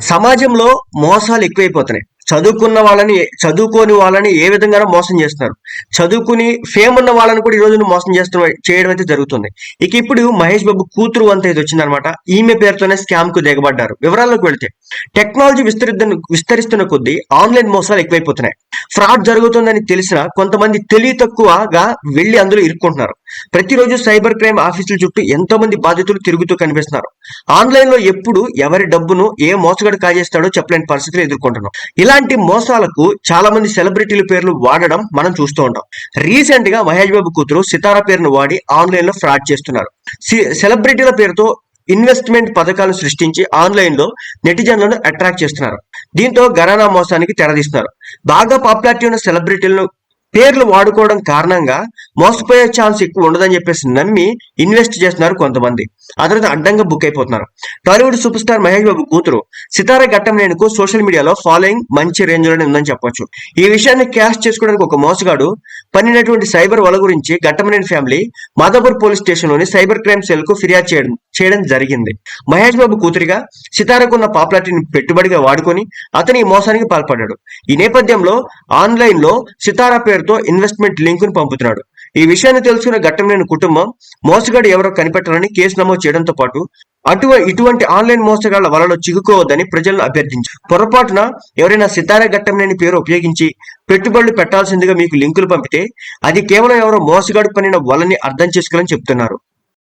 సమాజంలో మోసాలు ఎక్కువైపోతున్నాయి. చదువుకున్న వాళ్ళని చదువుకోని వాళ్ళని ఏ విధంగానో మోసం చేస్తున్నారు. చదువుకుని ఫేమ్ ఉన్న వాళ్ళని కూడా ఈ రోజున మోసం చేస్తున్న చేయడం అయితే జరుగుతుంది. ఇక ఇప్పుడు మహేష్ బాబు కూతురు అంత ఇది వచ్చిందనమాట. ఈమె పేరుతోనే స్కామ్కు దిగబడ్డారు. వివరాల్లోకి వెళితే టెక్నాలజీ విస్తరిస్తున్న విస్తరిస్తున్న కొద్దీ ఆన్లైన్ మోసాలు ఎక్కువైపోతున్నాయి. ఫ్రాడ్ జరుగుతుందని తెలిసిన కొంతమంది తెలివి తక్కువగా వెళ్ళి అందులో ఇరుక్కుంటున్నారు. ప్రతిరోజు సైబర్ క్రైమ్ ఆఫీసుల చుట్టూ ఎంతో మంది బాధితులు తిరుగుతూ కనిపిస్తున్నారు. ఆన్లైన్లో ఎప్పుడు ఎవరి డబ్బును ఏ మోసగాడు కాజేస్తాడో చెప్పలేని పరిస్థితులు ఎదుర్కొంటున్నాం. ఇలాంటి మోసాలకు చాలా మంది సెలబ్రిటీల పేర్లు వాడడం మనం చూస్తూ ఉంటాం. రీసెంట్గా మహేష్ బాబు కూతురు సితారా పేరును వాడి ఆన్లైన్లో ఫ్రాడ్ చేస్తున్నారు. సి- సెలబ్రిటీల పేరుతో ఇన్వెస్ట్మెంట్ పథకాలు సృష్టించి ఆన్లైన్లో నెటిజన్లను అట్రాక్ట్ చేస్తున్నారు. దీంతో గరానా మోసానికి తెరదీస్తున్నారు. బాగా పాపులారిటీ ఉన్న సెలబ్రిటీలను పేర్లు వాడుకోవడం కారణంగా మోసపోయే ఛాన్స్ ఎక్కువ ఉండదని చెప్పేసి నమ్మి ఇన్వెస్ట్ చేస్తున్నారు కొంతమంది. ఆ తర్వాత అడ్డంగా బుక్ అయిపోతున్నారు. టాలీవుడ్ సూపర్ స్టార్ మహేష్ బాబు కూతురు సితార ఘట్టంనేనుకు సోషల్ మీడియాలో ఫాలోయింగ్ మంచి రేంజ్లోనే ఉందని చెప్పొచ్చు. ఈ విషయాన్ని క్యాష్ చేసుకోవడానికి ఒక మోసగాడు పన్నినటువంటి సైబర్ వల గురించి ఘట్టమనేని ఫ్యామిలీ మాదాపూర్ పోలీస్ స్టేషన్లోని సైబర్ క్రైమ్ సెల్కు ఫిర్యాదు చేయడం చేయడం జరిగింది. మహేష్ బాబు కూతురిగా సితారకున్న పాపులారిటీని పెట్టుబడిగా వాడుకొని అతని ఈ మోసానికి పాల్పడ్డాడు. ఈ నేపథ్యంలో ఆన్లైన్లో సితారా పేరుతో ఇన్వెస్ట్మెంట్ లింక్ను పంపుతున్నాడు. ఈ విషయాన్ని తెలుసుకున్న ఘట్టంలేని కుటుంబం మోసగాడు ఎవరో కనిపెట్టాలని కేసు నమోదు చేయడంతో పాటు అటు ఇటువంటి ఆన్లైన్ మోసగాళ్ళ వలలో చిక్కుకోవద్దని ప్రజలను అభ్యర్థించారు. పొరపాటున ఎవరైనా సితారా ఘట్టంలేని పేరు ఉపయోగించి పెట్టుబడులు పెట్టాల్సిందిగా మీకు లింకులు పంపితే అది కేవలం ఎవరో మోసగాడు పనిన వలని అర్థం చేసుకోవాలని చెప్తున్నారు.